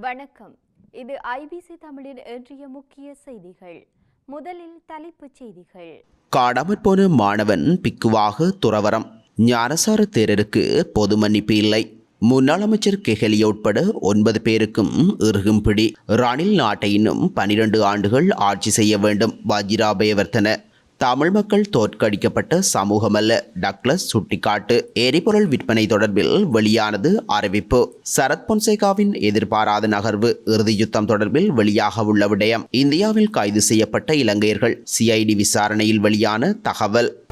வணக்கம். இது ஐபிசி தமிழின் இன்றைய முக்கிய செய்திகள். முதலில் தலைப்புச் செய்திகள். காணாமற் போன மாணவன் பிக்குவாக துறவரம் ஞானசார தேரருக்கு பொது மன்னிப்பு இல்லை. முன்னாள் அமைச்சர் கெஹலிய உட்பட ஒன்பது பேருக்கும் இறுகும் பிடி. ரணில் நாட்டை இன்னும் பனிரெண்டு ஆண்டுகள் ஆட்சி செய்ய வேண்டும். வஜிராபயவர்த்தன தமிழ் மக்கள் தோற்கடிக்கப்பட்ட சமூகமல்ல. டக்ளஸ் சுட்டிக்காட்டு. எரிபொருள் விற்பனை தொடர்பில் வெளியானது அறிவிப்பு. சரத் பொன்சேகாவின் எதிர்பாராத நகர்வு இறுதி யுத்தம் தொடர்பில் வெளியாக உள்ள விடயம். இந்தியாவில் கைது செய்யப்பட்ட இலங்கையர்கள். சிஐடி விசாரணையில் வெளியான தகவல்.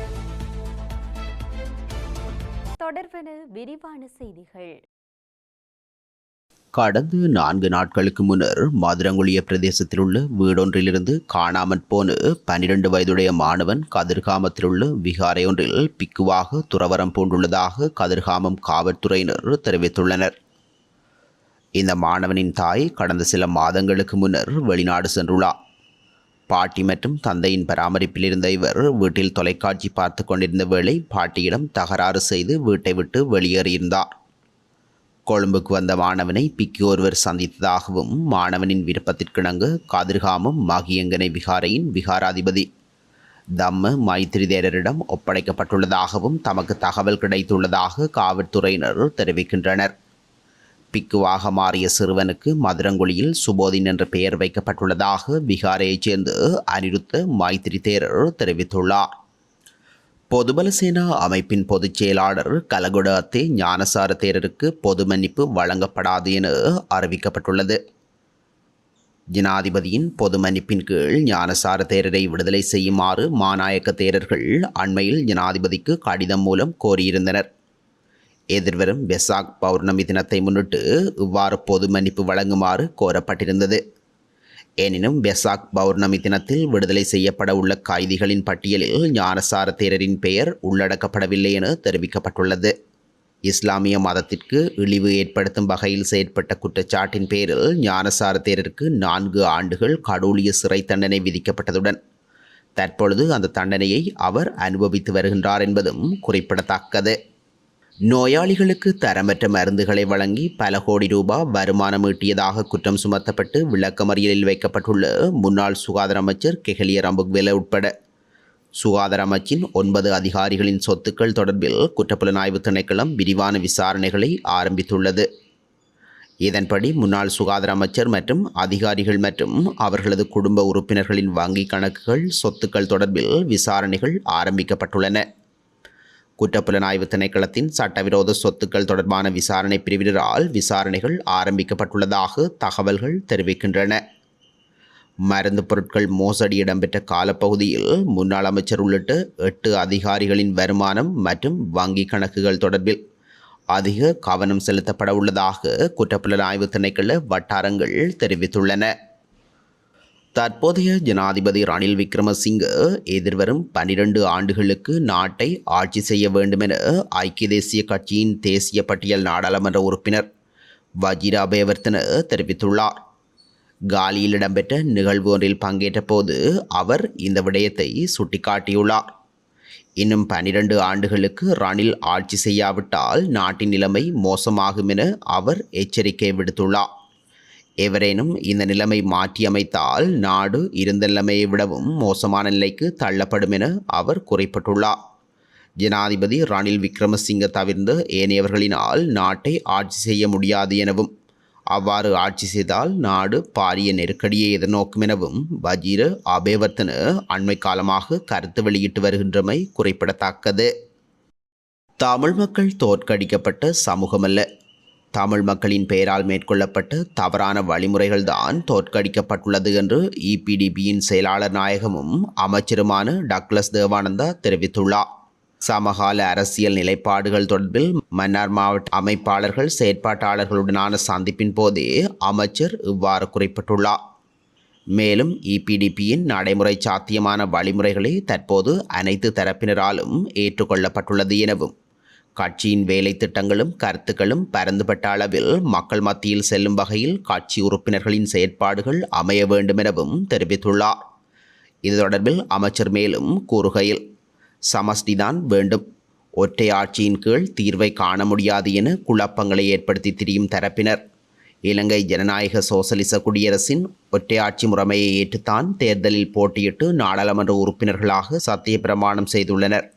தொடர்பான விரிவான செய்திகள். கடந்த நான்கு நாட்களுக்கு முன்னர் மதுரங்குளிய பிரதேசத்தில் உள்ள வீடொன்றிலிருந்து காணாமற் போன பனிரெண்டு வயதுடைய மாணவன் கதிர்காமத்தில் உள்ள விகாரையொன்றில் பிக்குவாக துறவரம் பூண்டுள்ளதாக கதிர்காமம் காவல்துறையினர் தெரிவித்துள்ளனர். இந்த மாணவனின் தாய் கடந்த சில மாதங்களுக்கு முன்னர் வெளிநாடு சென்றுள்ளார் பாட்டி மற்றும் தந்தையின் பராமரிப்பில் இருந்த இவர் வீட்டில் தொலைக்காட்சி பார்த்து கொண்டிருந்த வேளை பாட்டியிடம் தகராறு செய்து வீட்டை விட்டு வெளியேறியிருந்தார். கொழும்புக்கு வந்த மாணவனை பிக்கி ஒருவர் சந்தித்ததாகவும் மாணவனின் விருப்பத்திற்கிணங்க காதிர்காமம் மாகியங்கனை விகாரையின் விகாராதிபதி தம்ம மைத்திரி தேரரிடம் ஒப்படைக்கப்பட்டுள்ளதாகவும் தமக்கு தகவல் கிடைத்துள்ளதாக காவல்துறையினர் தெரிவிக்கின்றனர். பிக்குவாக மாறிய சிறுவனுக்கு மதுரங்குழியில் சுபோதின் என்ற பெயர் வைக்கப்பட்டுள்ளதாக பீகாரையைச் சேர்ந்து அனிருத்த மைத்திரி தேரர் தெரிவித்துள்ளார். பொதுபல சேனா அமைப்பின் பொதுச் செயலாளர் கலகுட அத்தே ஞானசார தேரருக்கு பொது மன்னிப்பு வழங்கப்படாது என அறிவிக்கப்பட்டுள்ளது. ஜனாதிபதியின் பொது மன்னிப்பின் கீழ் ஞானசார தேரரை விடுதலை செய்யுமாறு மாநாயக்க தேரர்கள் அண்மையில் ஜனாதிபதிக்கு கடிதம் மூலம் கோரியிருந்தனர். எதிர்வரும் வெசாக் பௌர்ணமி தினத்தை முன்னிட்டு இவ்வாறு பொது மன்னிப்பு வழங்குமாறு கோரப்பட்டிருந்தது. எனினும் பெசாக் பௌர்ணமி தினத்தில் விடுதலை செய்யப்பட உள்ள கைதிகளின் பட்டியலில் ஞானசார தேரரின் பெயர் உள்ளடக்கப்படவில்லை என தெரிவிக்கப்பட்டுள்ளது. இஸ்லாமிய மதத்திற்கு இழிவு ஏற்படுத்தும் வகையில் செயற்பட்ட குற்றச்சாட்டின் பேரில் ஞானசார தேரருக்கு நான்கு ஆண்டுகள் கடூழிய சிறை தண்டனை விதிக்கப்பட்டதுடன் தற்பொழுது அந்த தண்டனையை அவர் அனுபவித்து வருகின்றார் என்பதும் குறிப்பிடத்தக்கது. நோயாளிகளுக்கு தரமற்ற மருந்துகளை வழங்கி பல கோடி ரூபாய் வருமானம் ஈட்டியதாக குற்றம் சுமத்தப்பட்டு விளக்கமறியலில் வைக்கப்பட்டுள்ள முன்னாள் சுகாதார அமைச்சர் கெஹலிய ரம்புக்வெல உட்பட. சுகாதார அமைச்சின் ஒன்பது அதிகாரிகளின் சொத்துக்கள் தொடர்பில் குற்றப்புலனாய்வு திணைக்களம் விரிவான விசாரணைகளை ஆரம்பித்துள்ளது. இதன்படி முன்னாள் சுகாதார அமைச்சர் மற்றும் அதிகாரிகள் மற்றும் அவர்களது குடும்ப உறுப்பினர்களின் வங்கி கணக்குகள் சொத்துக்கள் தொடர்பில் விசாரணைகள் ஆரம்பிக்கப்பட்டுள்ளன. குற்றப்புலனாய்வு திணைக்களத்தின் சட்டவிரோத சொத்துக்கள் தொடர்பான விசாரணை பிரிவினரால் விசாரணைகள் ஆரம்பிக்கப்பட்டுள்ளதாக தகவல்கள் தெரிவிக்கின்றன. மருந்து பொருட்கள் மோசடி இடம்பெற்ற காலப்பகுதியில் முன்னாள் அமைச்சர் உள்ளிட்ட எட்டு அதிகாரிகளின் வருமானம் மற்றும் வங்கி கணக்குகள் தொடர்பில் அதிக கவனம் செலுத்தப்பட உள்ளதாக குற்றப்புலனாய்வு திணைக்கள வட்டாரங்கள் தெரிவித்துள்ளன. தற்போதைய ஜனாதிபதி ரணில் விக்ரமசிங்க எதிர்வரும் பனிரெண்டு ஆண்டுகளுக்கு நாட்டை ஆட்சி செய்ய வேண்டுமென ஐக்கிய தேசிய கட்சியின் தேசிய பட்டியல் நாடாளுமன்ற உறுப்பினர் வஜிராபேவர்த்தன தெரிவித்துள்ளார். காலியில் இடம்பெற்ற நிகழ்வு ஒன்றில் பங்கேற்ற போது அவர் இந்த விடயத்தை சுட்டிக்காட்டியுள்ளார். இன்னும் பனிரெண்டு ஆண்டுகளுக்கு ரணில் ஆட்சி செய்யாவிட்டால் நாட்டின் நிலைமை மோசமாகும் என அவர் எச்சரிக்கை விடுத்துள்ளார். எவரேனும் இந்த நிலைமை மாற்றியமைத்தால் நாடு இருந்த நிலைமையை விடவும் மோசமான நிலைக்கு தள்ளப்படும் என அவர் குறிப்பிட்டுள்ளார். ஜனாதிபதி ரணில் விக்ரமசிங்க தவிர்ந்த ஏனையவர்களினால் நாட்டை ஆட்சி செய்ய முடியாது எனவும் அவ்வாறு ஆட்சி செய்தால் நாடு பாரிய நெருக்கடியை எதிர்நோக்கும் எனவும் வஜீர அபேவர்த்தன அண்மை காலமாக கருத்து வெளியிட்டு வருகின்றமை குறிப்பிடத்தக்கது. தமிழ் மக்கள் தோற்கடிக்கப்பட்ட சமூகமல்ல. தமிழ் மக்களின் பெயரால் மேற்கொள்ளப்பட்ட தவறான வழிமுறைகள்தான் தோற்கடிக்கப்பட்டுள்ளது என்று இபிடிபியின் செயலாளர் நாயகமும் அமைச்சருமான டக்ளஸ் தேவானந்தா தெரிவித்துள்ளார். சமகால அரசியல் நிலைப்பாடுகள் தொடர்பில் மன்னார் மாவட்ட அமைப்பாளர்கள் செயற்பாட்டாளர்களுடனான சந்திப்பின் போதே அமைச்சர் இவ்வாறு குறிப்பிட்டுள்ளார். மேலும் இபிடிபியின் நடைமுறை சாத்தியமான வழிமுறைகளே தற்போது அனைத்து தரப்பினராலும் ஏற்றுக்கொள்ளப்பட்டுள்ளது எனவும் கட்சியின் வேலை திட்டங்களும் கருத்துக்களும் பரந்துபட்ட அளவில் மக்கள் மத்தியில் செல்லும் வகையில் கட்சி உறுப்பினர்களின் செயற்பாடுகள் அமைய வேண்டும் எனவும் தெரிவித்துள்ளார். இது தொடர்பில் அமைச்சர் மேலும் கூறுகையில் சமஷ்டிதான் வேண்டும். ஒற்றை ஆட்சியின் கீழ் தீர்வை காண முடியாது என குழப்பங்களை ஏற்படுத்தி திரியும் தரப்பினர். இலங்கை ஜனநாயக சோசலிச குடியரசின் ஒற்றையாட்சி முறைமையை ஏற்றுத்தான் தேர்தலில் போட்டியிட்டு நாடாளுமன்ற உறுப்பினர்களாக சத்திய பிரமாணம் செய்துள்ளனர்.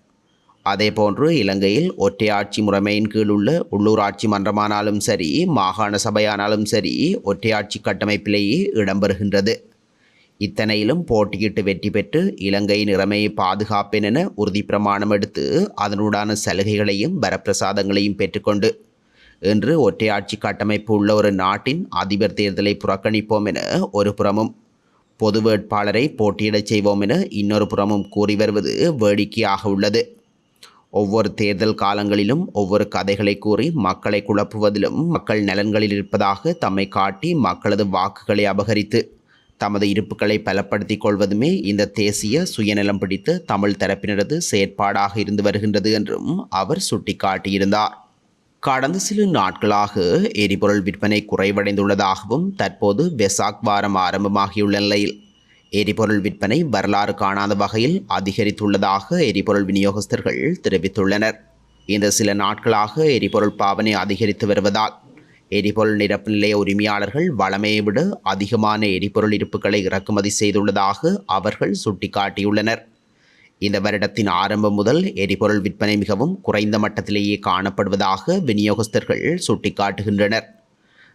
அதேபோன்று இலங்கையில் ஒற்றையாட்சி முறைமையின் கீழ் உள்ள உள்ளூராட்சி மன்றமானாலும் சரி மாகாண சபையானாலும் சரி ஒற்றையாட்சி கட்டமைப்பிலேயே இடம்பெறுகின்றது இத்தனையிலும் போட்டியிட்டு வெற்றி பெற்று இலங்கையின் இறமையை பாதுகாப்பேன் என உறுதி பிரமாணம் எடுத்து அதனுடான சலுகைகளையும் வரப்பிரசாதங்களையும் பெற்றுக்கொண்டு இன்று ஒற்றையாட்சி கட்டமைப்பு உள்ள ஒரு நாட்டின் அதிபர் தேர்தலை புறக்கணிப்போம் என ஒரு புறமும் பொது வேட்பாளரை போட்டியிடச் செய்வோம் என இன்னொரு புறமும் கூறி வருவது வேடிக்கையாக உள்ளது. ஒவ்வொரு தேர்தல் காலங்களிலும் ஒவ்வொரு கதைகளை கூறி மக்களை குழப்புவதிலும் மக்கள் நலன்களில் இருப்பதாக தம்மை காட்டி மக்களது வாக்குகளை அபகரித்து தமது இருப்புகளை பலப்படுத்திக் கொள்வதுமே இந்த தேசிய சுயநலம் பிடித்த தமிழ் தரப்பினரது செயற்பாடாக இருந்து வருகின்றது என்றும் அவர் சுட்டிக்காட்டியிருந்தார். கடந்த சில நாட்களாக எரிபொருள் விற்பனை குறைவடைந்துள்ளதாகவும் தற்போது வெசாக் வாரம் ஆரம்பமாகியுள்ள நிலையில் எரிபொருள் விற்பனை வரலாறு காணாத வகையில் அதிகரித்துள்ளதாக எரிபொருள் விநியோகஸ்தர்கள் தெரிவித்துள்ளனர். இந்த சில நாட்களாக எரிபொருள் பாவனை அதிகரித்து வருவதால் எரிபொருள் நிரப்பு நிலைய உரிமையாளர்கள் வளமையை விட அதிகமான எரிபொருள் இருப்புகளை இறக்குமதி செய்துள்ளதாக அவர்கள் சுட்டிக்காட்டியுள்ளனர். இந்த வருடத்தின் ஆரம்பம் முதல் எரிபொருள் விற்பனை மிகவும் குறைந்த மட்டத்திலேயே காணப்படுவதாக விநியோகஸ்தர்கள் சுட்டிக்காட்டுகின்றனர்.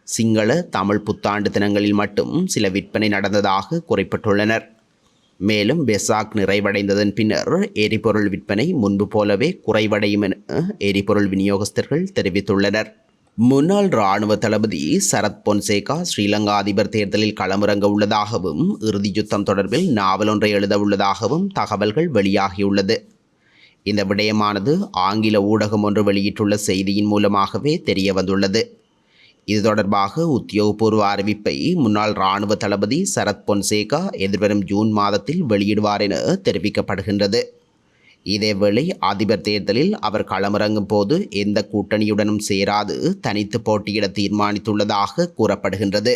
சிங்கள தமிழ் புத்தாண்டு தினங்களில் மட்டும் சில விற்பனை நடந்ததாக குறிப்பிட்டுள்ளனர். மேலும் பெசாக் நிறைவடைந்ததன் பின்னர் எரிபொருள் விற்பனை முன்பு போலவே குறைவடையும் என எரிபொருள் விநியோகஸ்தர்கள் தெரிவித்துள்ளனர். முன்னாள் இராணுவ தளபதி சரத் பொன்சேகா ஸ்ரீலங்கா அதிபர் தேர்தலில் களமிறங்க உள்ளதாகவும் இறுதி யுத்தம் தொடர்பில் நாவல் ஒன்றை எழுத உள்ளதாகவும் தகவல்கள் வெளியாகியுள்ளது. இந்த விடயமானது ஆங்கில ஊடகம் ஒன்று வெளியிட்டுள்ள செய்தியின் மூலமாகவே தெரிய வந்துள்ளது இது தொடர்பாக உத்தியோகபூர்வ அறிவிப்பை முன்னாள் இராணுவ தளபதி சரத் பொன்சேகா எதிர்வரும் ஜூன் மாதத்தில் வெளியிடுவார் என தெரிவிக்கப்படுகின்றது. இதேவேளை அதிபர் தேர்தலில் அவர் களமிறங்கும் போது எந்த கூட்டணியுடனும் சேராது தனித்து போட்டியிட தீர்மானித்துள்ளதாக கூறப்படுகின்றது.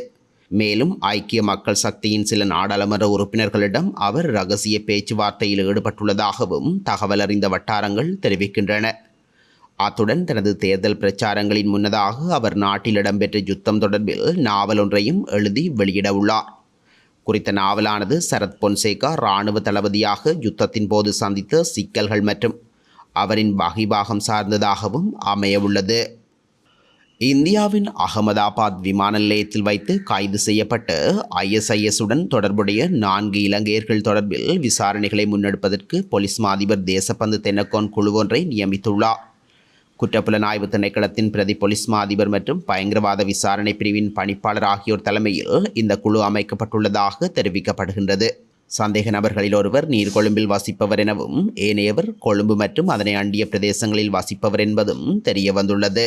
மேலும் ஐக்கிய மக்கள் சக்தியின் சில நாடாளுமன்ற உறுப்பினர்களிடம் அவர் ரகசிய பேச்சுவார்த்தையில் ஈடுபட்டுள்ளதாகவும் தகவல் அறிந்த வட்டாரங்கள் தெரிவிக்கின்றன. அத்துடன் தனது தேர்தல் பிரச்சாரங்களின் முன்னதாக அவர் நாட்டில் இடம்பெற்ற யுத்தம் தொடர்பில் நாவல் ஒன்றையும் எழுதி வெளியிட உள்ளார். குறித்த நாவலானது சரத் பொன்சேகா இராணுவ தளபதியாக யுத்தத்தின் போது சந்தித்த சிக்கல்கள் மற்றும் அவரின் வகிபாகம் சார்ந்ததாகவும் அமையவுள்ளது. இந்தியாவின் அகமதாபாத் விமான நிலையத்தில் வைத்து கைது செய்யப்பட்ட ISIS தொடர்புடைய நான்கு இலங்கையர்கள் தொடர்பில் விசாரணைகளை முன்னெடுப்பதற்கு பொலிஸ் மாதிபர் தேசப்பந்து தென்னக்கோன் குழு ஒன்றை நியமித்துள்ளார். குற்றப்புலனாய்வு திணைக்களத்தின் பிரதி பொலிஸ் மா அதிபர் மற்றும் பயங்கரவாத விசாரணை பிரிவின் பணிப்பாளர் ஆகியோர் தலைமையில் இந்த குழு அமைக்கப்பட்டுள்ளதாக தெரிவிக்கப்படுகின்றது. சந்தேக நபர்களில் ஒருவர் நீர்கொழும்பில் வசிப்பவர் எனவும் ஏனையவர் கொழும்பு மற்றும் அதனை அண்டிய பிரதேசங்களில் வசிப்பவர் என்பதும் தெரிய வந்துள்ளது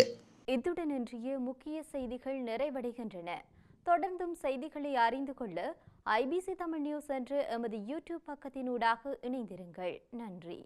இத்துடன் இன்றைய முக்கிய செய்திகள் நிறைவடைகின்றன. தொடர்ந்தும் செய்திகளை அறிந்து கொள்ள ஐபிசி தமிழ் நியூஸ் என்ற எமது யூடியூப் பக்கத்தினூடாக இணைந்திருங்கள். நன்றி.